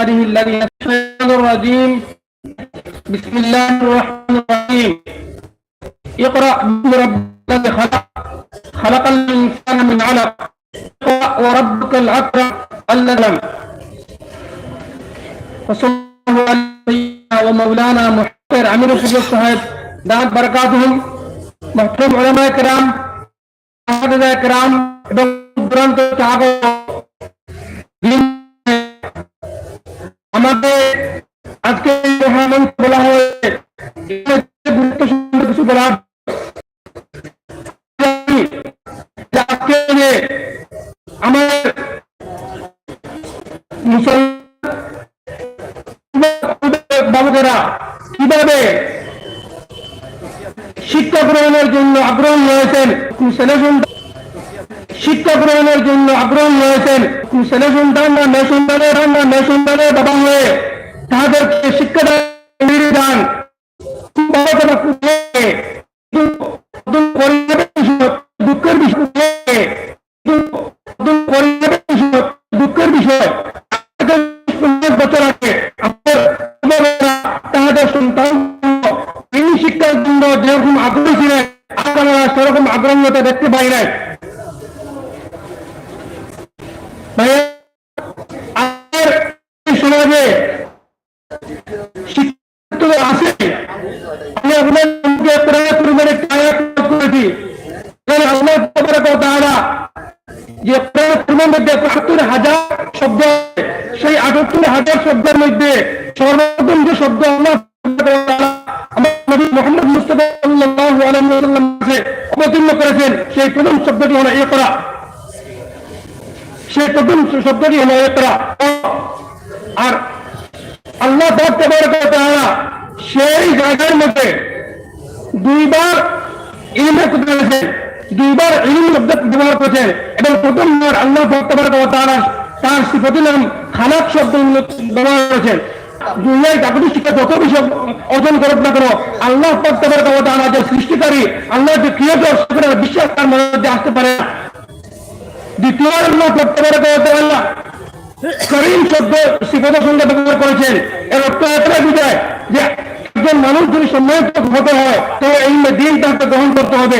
عباده الذين الشيطان الرجيم بسم الله الرحمن الرحيم اقرأ باسم ربك الذي خلق خلق الإنسان من علق اقرأ وربك الأكرم الذي لم وصلى الله على سيدنا ومولانا محمد أمير الشريف صاحب دامت بركاتهم محترم علماء کرام হাফেজা کرام এবং দুরান্ত চাগ আমাদের আজকে মহামঞ্চ বলা হয়েছে গুরুত্ব কিছু যে আমাদের বাবুকেরা কীভাবে শিক্ষা গ্রহণের জন্য আগ্রহী হয়েছেন ছেলে শিক্ষা গ্রহণের জন্য আগ্রহী হয়েছেন। ছেলে সন্তান বা মেয়ে সন্তানের বা মেয়ে সন্তানের বাবা হয়ে তাদেরকে শিক্ষা দুঃখের বিষয়। দুঃখের বিষয়। আপনারা সেরকম আগ্রহীতা দেখতে পাই নাই। যে পরিমাণ মধ্যে আটাত্তর হাজার শব্দ সেই আটাত্তর হাজার শব্দের মধ্যে সর্বপ্রথম যে শব্দ আল্লাহ মুহাম্মদ করেছেন, সেই প্রথম শব্দটি হলো ইকরা সেই প্রথম শব্দটি হলো ইকরা আর আল্লাহ সেই জায়গার মধ্যে দুইবার ইলমের কথা বলেছেন দুইবার ইলম শব্দ ব্যবহার করেছেন এবং প্রথমবার আল্লাহ তাআলা তার সিফাতুল নাম খালাক শব্দ ব্যবহার করেছেন। দুনিয়ায় শিক্ষা, যত অর্জন করুক না কেন, আল্লাহ যে সৃষ্টিকারী, আল্লাহ যে ক্রিয়েটর বিশ্বাস তার মধ্যে আসতে পারে আল্লাহ করিম শব্দ সঙ্গে ব্যবহার করেছেন। এর অর্থ এতটাই বুঝায় যে একজন মানুষ যদি সম্মানিত হতে হয় তো ইলমে দিন তাকে গ্রহণ করতে হবে।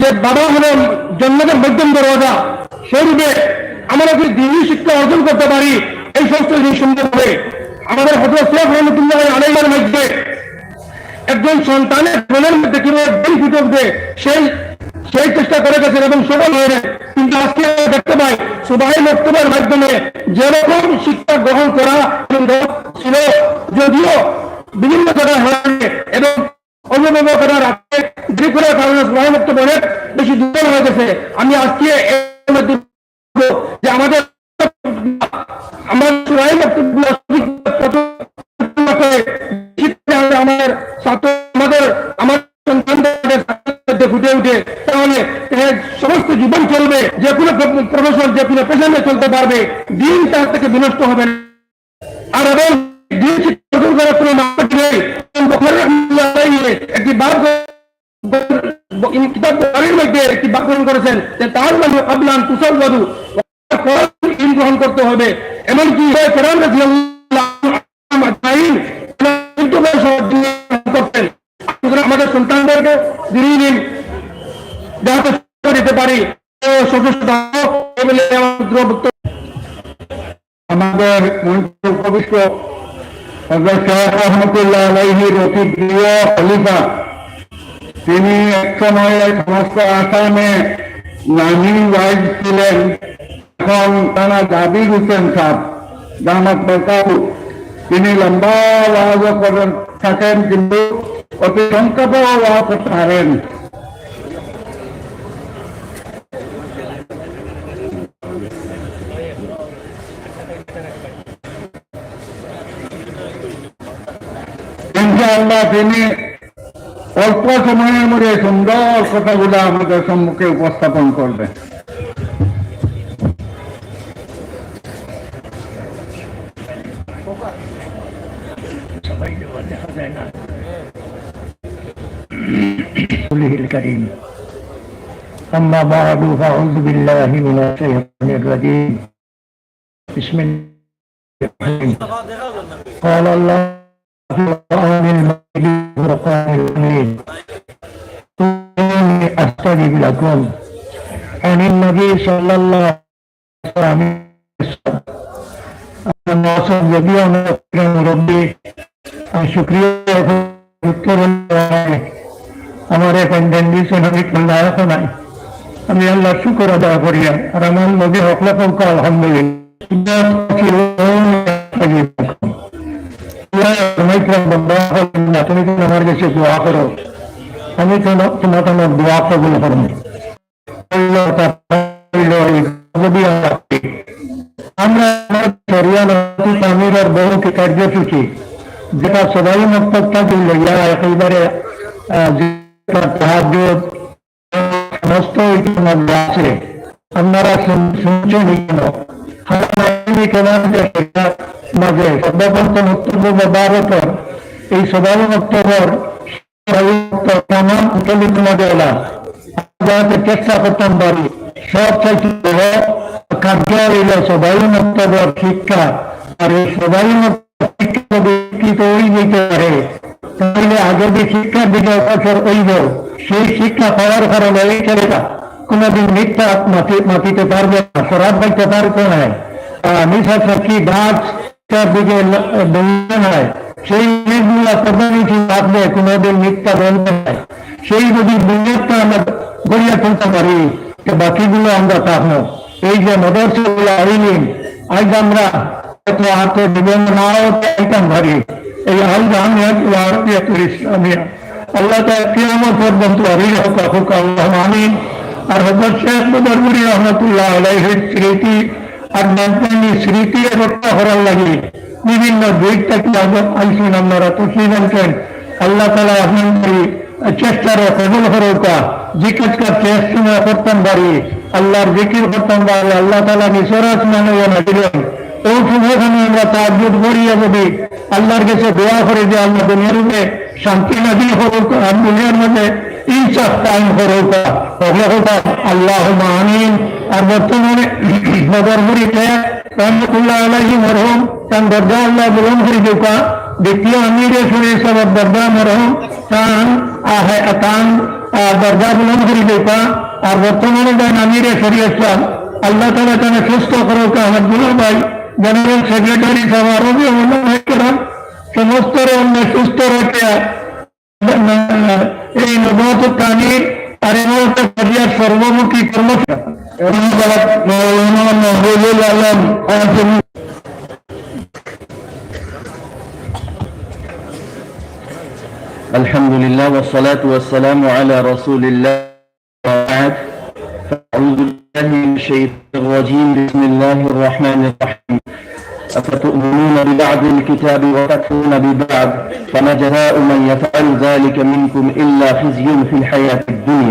যে বাবা হলো জন্নতের মধ্যম দরজা সেই রূপে আমরা যদি দিনই শিক্ষা অর্জন করতে পারি এই সমস্ত জিনিস সম্ভব হবে আমাদের হজরত শেখ রহমতুল্লাহ আলাইহির মধ্যে একজন সন্তানের মনের মধ্যে কীভাবে দিন ফুটে সেই সেই চেষ্টা করে গেছেন এবং সফল হয়ে। কিন্তু আজকে দেখতে পাই, সুবাহ বক্তব্যের মাধ্যমে যেরকম শিক্ষা গ্রহণ করা ছিল, যদিও বিভিন্ন জায়গায় হয়েছে এবং অভিভাবকরা রাখতে দেরি করার কারণে বক্তব্য অনেক বেশি দুর্বল হয়ে গেছে। আমি আজকে যে আমাদের উঠে। তাহলে সমস্ত জীবন চলবে, যে কোনো প্রফেশন, যে কোনো চলতে পারবে। দিন তার থেকে বিনষ্ট হবে আর এবং দিন গ্রহণ করেছেন যে তার মানে কাবলান তুসল বধু গ্রহণ করতে হবে। এমনকি সুতরাং আমাদের সন্তানদেরকে দিনই দিন যাতে দিতে পারি। আমাদের শাহ রহমতুল্লাহ আলাইহির অতি প্রিয় খলিফা তিনি এক সময় সমস্ত আসামে নামি ওয়াইজ ছিলেন এখন তারা জাবির হোসেন সাহ দামাত বারকাতু তিনি লম্বা ওয়াজ করেন থাকেন কিন্তু অতি সংক্ষেপে ওয়াজ করতে পারেন ইনশাআল্লাহ তিনি অল্প সময়ের মধ্যে সুন্দর কথাগুলো আমাদের সম্মুখে উপস্থাপন করবে رسوله الكريم أما بعد فأعوذ بالله من الشيطان الرجيم بسم الله الرحمن الرحيم قال الله أستجب لكم عن النبي صلى الله عليه وسلم أنا أصدق يوم ربي شكرا উত্তর আমার অ্যাপয়েন্টমেন্ট দিয়েছেন আমি ঠান্ডা এখন নাই আমি আল্লাহ শুকর আদায় করি আর আমার নবী হকলা পঙ্কা আলহামদুলিল্লাহ अतने हमारे जैसे दुआ करो अनेक तुम्हारा दुआ कबूल फरमाए बहु की कर्जे चुकी जेटा सदाई मकसद था कि लैया कई बार जो समस्त हमारा सोचे नहीं কেমন মাঝে সর্বপ্রথম উত্তর পূর্ব ভারতের এই সবাই অক্টোবর যাতে চেষ্টা করতাম পারি সব চাইতে কার্য হইল সবাই অক্টোবর শিক্ষা আর এই সবাই শিক্ষা বিকৃত ওই দিতে পারে তাহলে আগে যে শিক্ষার দিকে অগ্রসর হইব সেই শিক্ষা পাওয়ার কারণে এই ছেলেটা কোনোদিন মিথ্যা মাতিতে পারবে না শরাব বাইতে পারবে না মিশা সাক্ষী গাছ তার দিকে দৌড়ে হয় সেই জিনিসগুলা প্রধানীতি থাকলে কোনোদিন মিথ্যা বলবে না সেই যদি বিনিয়োগটা আমরা গড়িয়ে তুলতে পারি তো বাকিগুলো আমরা থাকব এই যে মদর্শগুলো আইলিন আজ আমরা হয়তো হাতে বিভিন্ন নাও চাইতাম ভারি এই আল জামিয়াত ইসলামিয়া আল্লাহ তাআলা কিয়ামত পর্যন্ত আরিল হোক হোক আল্লাহ আমিন আর হযরত শেখ বদরপুরি রহমাতুল্লাহ আলাইহির স্মৃতি আর নাজমানি স্মৃতি রক্ষা করার লাগে। বিভিন্ন দিক থেকে আইসিন আপনারা তুলসী জানছেন আল্লাহ তালা আপনার চেষ্টারে কবল করৌকা। জিকাজকার চেষ্টা করতাম বাড়ি। আল্লাহর জিকির করতাম বাড়ি। আল্লাহ তালা নিসরাস মানে দিলেন। এই সময়খানে আমরা তাজ্জুদ করিয়া যদি আল্লাহর কাছে দোয়া করে যে আল্লাহ দুনিয়ার উপরে শান্তি নাজিল করুক আর দুনিয়ার মধ্যে ইনসাফ কায়েম করুক তবে হোক আল্লাহ আমিন আর বর্তমানে বদরপুরিতে রহমতুল্লাহ আলাহি মরহুম তান দরজা আল্লাহ বুলন করে দেওয়া দ্বিতীয় আমিরে শরীর সবর দরজা মরহুম তান আহে তান দরজা বুলন করে দেওয়া আর বর্তমানে দেন আমিরে শরীর ইসলাম আল্লাহ তালা তাকে সুস্থ করুক আমার দুলা ভাই জেনারেল সেক্রেটারি সাহেব আরো যে করেন সমস্ত অন্য সুস্থ রেখে এই নবত প্রাণী আর এর সর্বমুখী কর্মসূচি আলম الحمد لله والصلاة والسلام على رسول الله الشيطان الرجيم. بسم الله الرحمن الرحيم. أفتؤمنون ببعض الكتاب وتكفرون ببعض؟ فما جزاء من يفعل ذلك منكم إلا خزي في الحياة الدنيا.